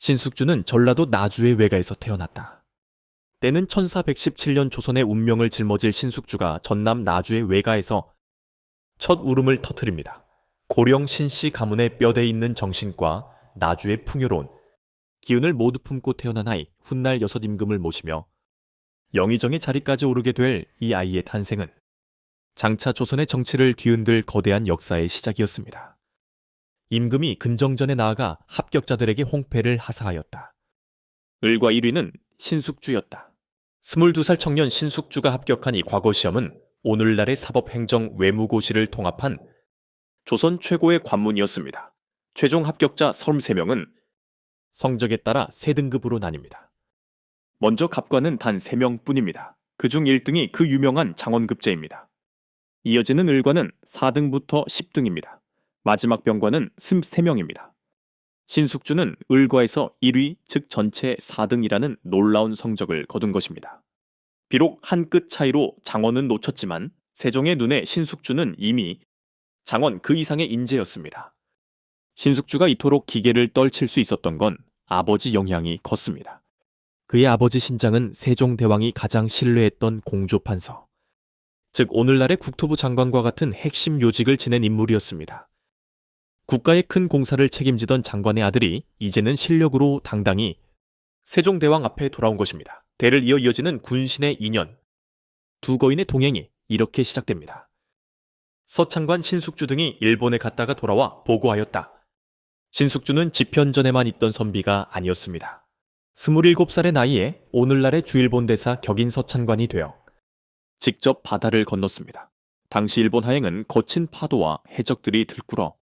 신숙주는 전라도 나주의 외가에서 태어났다. 때는 1417년 조선의 운명을 짊어질 신숙주가 전남 나주의 외가에서 첫 울음을 터뜨립니다. 고령 신씨 가문의 뼈대 있는 정신과 나주의 풍요로운 기운을 모두 품고 태어난 아이 훗날 여섯 임금을 모시며 영의정의 자리까지 오르게 될 이 아이의 탄생은 장차 조선의 정치를 뒤흔들 거대한 역사의 시작이었습니다. 임금이 근정전에 나아가 합격자들에게 홍패를 하사하였다. 을과 1위는 신숙주였다. 22살 청년 신숙주가 합격한 이 과거 시험은 오늘날의 사법행정 외무고시를 통합한 조선 최고의 관문이었습니다. 최종 합격자 33명은 성적에 따라 세 등급으로 나뉩니다. 먼저 갑관은 단 3명 뿐입니다. 그중 1등이 그 유명한 장원급제입니다. 이어지는 을관은 4등부터 10등입니다. 마지막 병관은 23명입니다. 신숙주는 을과에서 1위, 즉 전체 4등이라는 놀라운 성적을 거둔 것입니다. 비록 한 끗 차이로 장원은 놓쳤지만 세종의 눈에 신숙주는 이미 장원 그 이상의 인재였습니다. 신숙주가 이토록 기계를 떨칠 수 있었던 건 아버지 영향이 컸습니다. 그의 아버지 신장은 세종대왕이 가장 신뢰했던 공조판서, 즉 오늘날의 국토부 장관과 같은 핵심 요직을 지낸 인물이었습니다. 국가의 큰 공사를 책임지던 장관의 아들이 이제는 실력으로 당당히 세종대왕 앞에 돌아온 것입니다. 대를 이어 이어지는 군신의 인연, 두 거인의 동행이 이렇게 시작됩니다. 서창관 신숙주 등이 일본에 갔다가 돌아와 보고하였다. 신숙주는 집현전에만 있던 선비가 아니었습니다. 27살의 나이에 오늘날의 주일본 대사 격인 서창관이 되어 직접 바다를 건넜습니다. 당시 일본 하행은 거친 파도와 해적들이 들끓어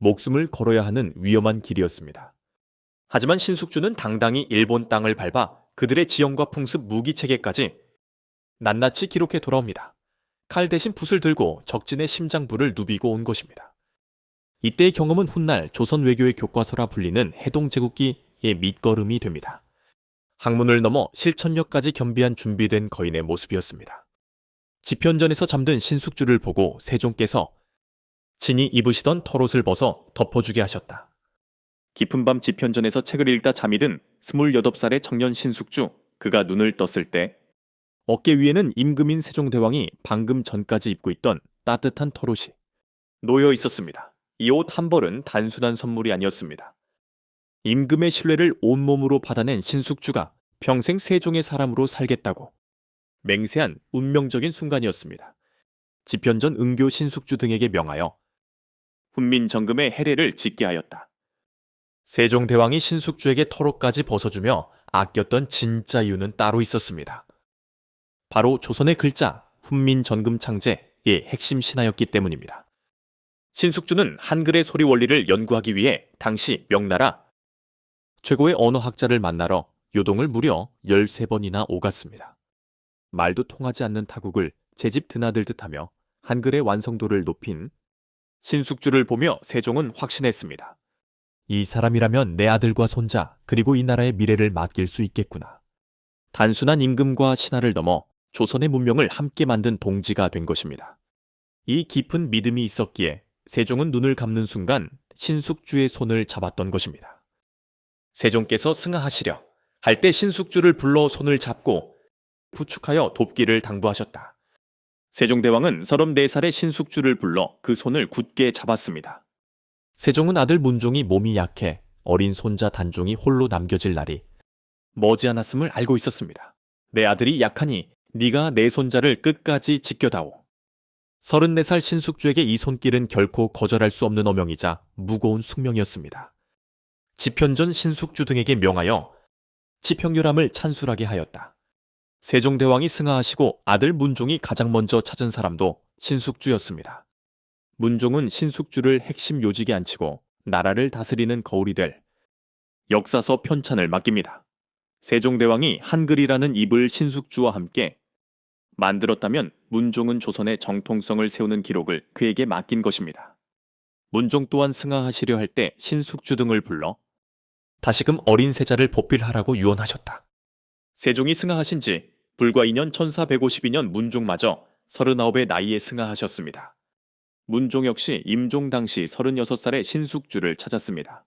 목숨을 걸어야 하는 위험한 길이었습니다. 하지만 신숙주는 당당히 일본 땅을 밟아 그들의 지형과 풍습 무기 체계까지 낱낱이 기록해 돌아옵니다. 칼 대신 붓을 들고 적진의 심장부를 누비고 온 것입니다. 이때의 경험은 훗날 조선 외교의 교과서라 불리는 해동제국기의 밑거름이 됩니다. 학문을 넘어 실천력까지 겸비한 준비된 거인의 모습이었습니다. 지편전에서 잠든 신숙주를 보고 세종께서 친히 입으시던 털옷을 벗어 덮어주게 하셨다. 깊은 밤 지편전에서 책을 읽다 잠이 든 28살의 청년 신숙주, 그가 눈을 떴을 때 어깨 위에는 임금인 세종대왕이 방금 전까지 입고 있던 따뜻한 털옷이 놓여 있었습니다. 이 옷 한 벌은 단순한 선물이 아니었습니다. 임금의 신뢰를 온몸으로 받아낸 신숙주가 평생 세종의 사람으로 살겠다고 맹세한 운명적인 순간이었습니다. 지편전 은교 신숙주 등에게 명하여 훈민정금의 해례를 짓게 하였다. 세종대왕이 신숙주에게 털옷까지 벗어주며 아꼈던 진짜 이유는 따로 있었습니다. 바로 조선의 글자 훈민정금 창제의 핵심 신하였기 때문입니다. 신숙주는 한글의 소리 원리를 연구하기 위해 당시 명나라 최고의 언어학자를 만나러 요동을 무려 13번이나 오갔습니다. 말도 통하지 않는 타국을 제 집 드나들듯 하며 한글의 완성도를 높인 신숙주를 보며 세종은 확신했습니다. 이 사람이라면 내 아들과 손자, 그리고 이 나라의 미래를 맡길 수 있겠구나. 단순한 임금과 신하를 넘어 조선의 문명을 함께 만든 동지가 된 것입니다. 이 깊은 믿음이 있었기에 세종은 눈을 감는 순간 신숙주의 손을 잡았던 것입니다. 세종께서 승하하시려 할 때 신숙주를 불러 손을 잡고 부축하여 돕기를 당부하셨다. 세종대왕은 34살의 신숙주를 불러 그 손을 굳게 잡았습니다. 세종은 아들 문종이 몸이 약해 어린 손자 단종이 홀로 남겨질 날이 머지않았음을 알고 있었습니다. 내 아들이 약하니 네가 내 손자를 끝까지 지켜다오. 34살 신숙주에게 이 손길은 결코 거절할 수 없는 어명이자 무거운 숙명이었습니다. 지편전 신숙주 등에게 명하여 지평유람을 찬술하게 하였다. 세종대왕이 승하하시고 아들 문종이 가장 먼저 찾은 사람도 신숙주였습니다. 문종은 신숙주를 핵심 요직에 앉히고 나라를 다스리는 거울이 될 역사서 편찬을 맡깁니다. 세종대왕이 한글이라는 입을 신숙주와 함께 만들었다면 문종은 조선의 정통성을 세우는 기록을 그에게 맡긴 것입니다. 문종 또한 승하하시려 할 때 신숙주 등을 불러 다시금 어린 세자를 보필하라고 유언하셨다. 세종이 승하하신 지 불과 2년 1452년 문종마저 39의 나이에 승하하셨습니다. 문종 역시 임종 당시 36살의 신숙주를 찾았습니다.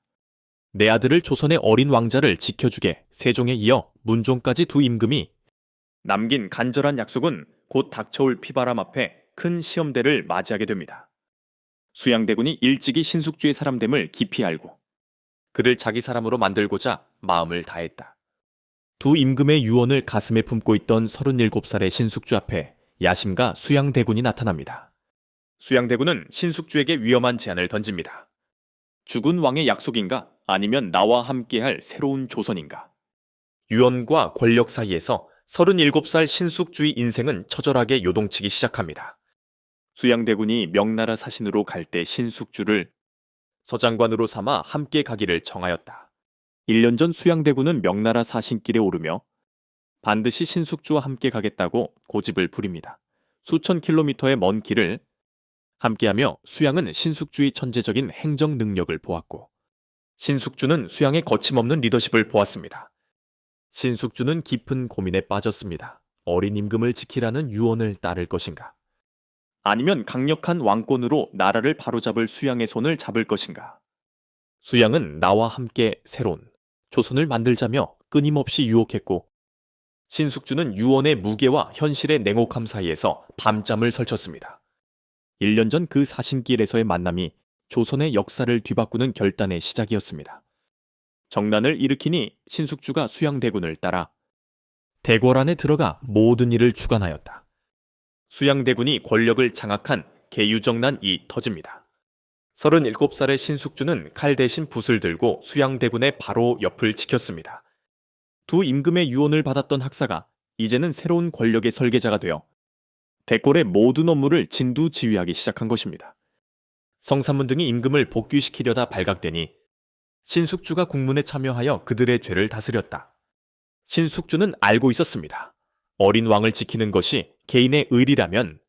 내 아들을 조선의 어린 왕자를 지켜주게 세종에 이어 문종까지 두 임금이 남긴 간절한 약속은 곧 닥쳐올 피바람 앞에 큰 시험대를 맞이하게 됩니다. 수양대군이 일찍이 신숙주의 사람됨을 깊이 알고 그를 자기 사람으로 만들고자 마음을 다했다. 두 임금의 유언을 가슴에 품고 있던 37살의 신숙주 앞에 야심과 수양대군이 나타납니다. 수양대군은 신숙주에게 위험한 제안을 던집니다. 죽은 왕의 약속인가 아니면 나와 함께할 새로운 조선인가? 유언과 권력 사이에서 37살 신숙주의 인생은 처절하게 요동치기 시작합니다. 수양대군이 명나라 사신으로 갈 때 신숙주를 서장관으로 삼아 함께 가기를 청하였다. 1년 전 수양대군은 명나라 사신길에 오르며 반드시 신숙주와 함께 가겠다고 고집을 부립니다. 수천 킬로미터의 먼 길을 함께하며 수양은 신숙주의 천재적인 행정 능력을 보았고 신숙주는 수양의 거침없는 리더십을 보았습니다. 신숙주는 깊은 고민에 빠졌습니다. 어린 임금을 지키라는 유언을 따를 것인가? 아니면 강력한 왕권으로 나라를 바로잡을 수양의 손을 잡을 것인가? 수양은 나와 함께 새로운 조선을 만들자며 끊임없이 유혹했고 신숙주는 유언의 무게와 현실의 냉혹함 사이에서 밤잠을 설쳤습니다. 1년 전 그 사신길에서의 만남이 조선의 역사를 뒤바꾸는 결단의 시작이었습니다. 정난을 일으키니 신숙주가 수양대군을 따라 대궐 안에 들어가 모든 일을 주관하였다. 수양대군이 권력을 장악한 개유정난이 터집니다. 37살의 신숙주는 칼 대신 붓을 들고 수양대군의 바로 옆을 지켰습니다. 두 임금의 유언을 받았던 학사가 이제는 새로운 권력의 설계자가 되어 대궐의 모든 업무를 진두 지휘하기 시작한 것입니다. 성산문 등이 임금을 복귀시키려다 발각되니 신숙주가 국문에 참여하여 그들의 죄를 다스렸다. 신숙주는 알고 있었습니다. 어린 왕을 지키는 것이 개인의 의리라면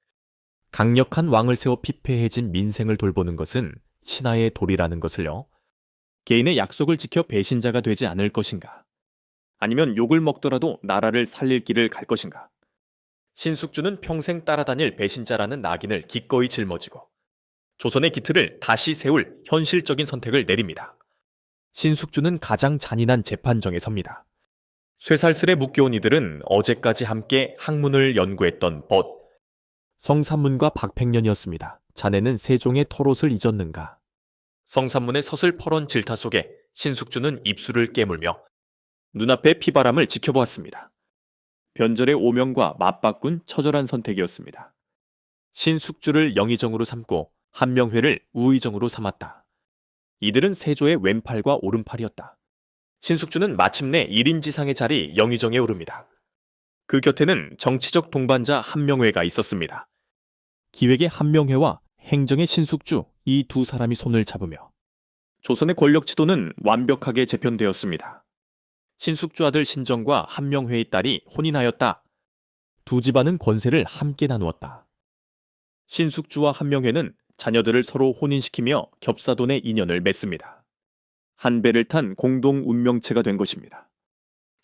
강력한 왕을 세워 피폐해진 민생을 돌보는 것은 신하의 도리라는 것을요. 개인의 약속을 지켜 배신자가 되지 않을 것인가? 아니면 욕을 먹더라도 나라를 살릴 길을 갈 것인가? 신숙주는 평생 따라다닐 배신자라는 낙인을 기꺼이 짊어지고 조선의 기틀을 다시 세울 현실적인 선택을 내립니다. 신숙주는 가장 잔인한 재판정에 섭니다. 쇠살슬에 묶여온 이들은 어제까지 함께 학문을 연구했던 벗, 성산문과 박팽년이었습니다. 자네는 세종의 털옷을 잊었는가? 성산문의 서슬 퍼런 질타 속에 신숙주는 입술을 깨물며 눈앞의 피바람을 지켜보았습니다. 변절의 오명과 맞바꾼 처절한 선택이었습니다. 신숙주를 영의정으로 삼고 한명회를 우의정으로 삼았다. 이들은 세조의 왼팔과 오른팔이었다. 신숙주는 마침내 1인지상의 자리 영의정에 오릅니다. 그 곁에는 정치적 동반자 한명회가 있었습니다. 기획의 한명회와 행정의 신숙주 이 두 사람이 손을 잡으며 조선의 권력 지도는 완벽하게 재편되었습니다. 신숙주 아들 신정과 한명회의 딸이 혼인하였다. 두 집안은 권세를 함께 나누었다. 신숙주와 한명회는 자녀들을 서로 혼인시키며 겹사돈의 인연을 맺습니다. 한 배를 탄 공동 운명체가 된 것입니다.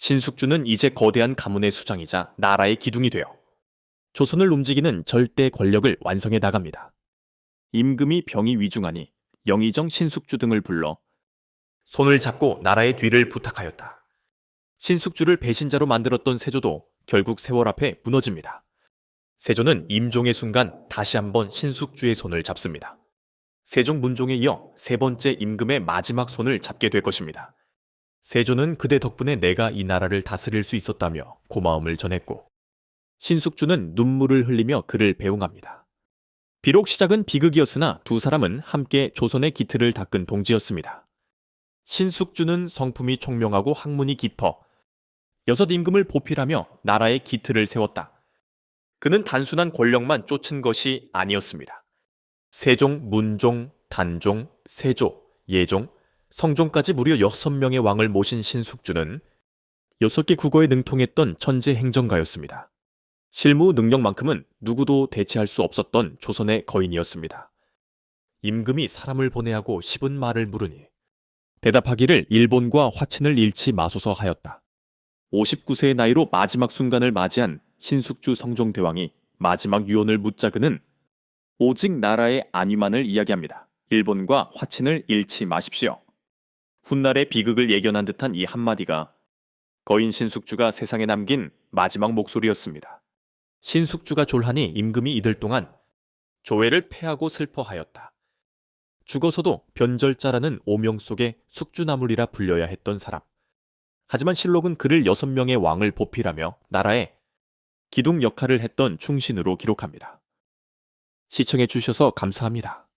신숙주는 이제 거대한 가문의 수장이자 나라의 기둥이 되어 조선을 움직이는 절대 권력을 완성해 나갑니다. 임금이 병이 위중하니 영의정 신숙주 등을 불러 손을 잡고 나라의 뒤를 부탁하였다. 신숙주를 배신자로 만들었던 세조도 결국 세월 앞에 무너집니다. 세조는 임종의 순간 다시 한번 신숙주의 손을 잡습니다. 세종 문종에 이어 세 번째 임금의 마지막 손을 잡게 될 것입니다. 세조는 그대 덕분에 내가 이 나라를 다스릴 수 있었다며 고마움을 전했고 신숙주는 눈물을 흘리며 그를 배웅합니다. 비록 시작은 비극이었으나 두 사람은 함께 조선의 기틀을 닦은 동지였습니다. 신숙주는 성품이 총명하고 학문이 깊어 여섯 임금을 보필하며 나라의 기틀을 세웠다. 그는 단순한 권력만 쫓은 것이 아니었습니다. 세종, 문종, 단종, 세조, 예종, 성종까지 무려 6명의 왕을 모신 신숙주는 6개 국어에 능통했던 천재 행정가였습니다. 실무 능력만큼은 누구도 대체할 수 없었던 조선의 거인이었습니다. 임금이 사람을 보내하고 십은 말을 물으니 대답하기를 일본과 화친을 잃지 마소서 하였다. 59세의 나이로 마지막 순간을 맞이한 신숙주 성종대왕이 마지막 유언을 묻자 그는 오직 나라의 안위만을 이야기합니다. 일본과 화친을 잃지 마십시오. 훗날의 비극을 예견한 듯한 이 한마디가 거인 신숙주가 세상에 남긴 마지막 목소리였습니다. 신숙주가 졸하니 임금이 이들 동안 조회를 패하고 슬퍼하였다. 죽어서도 변절자라는 오명 속에 숙주나물이라 불려야 했던 사람. 하지만 실록은 그를 여섯 명의 왕을 보필하며 나라에 기둥 역할을 했던 충신으로 기록합니다. 시청해 주셔서 감사합니다.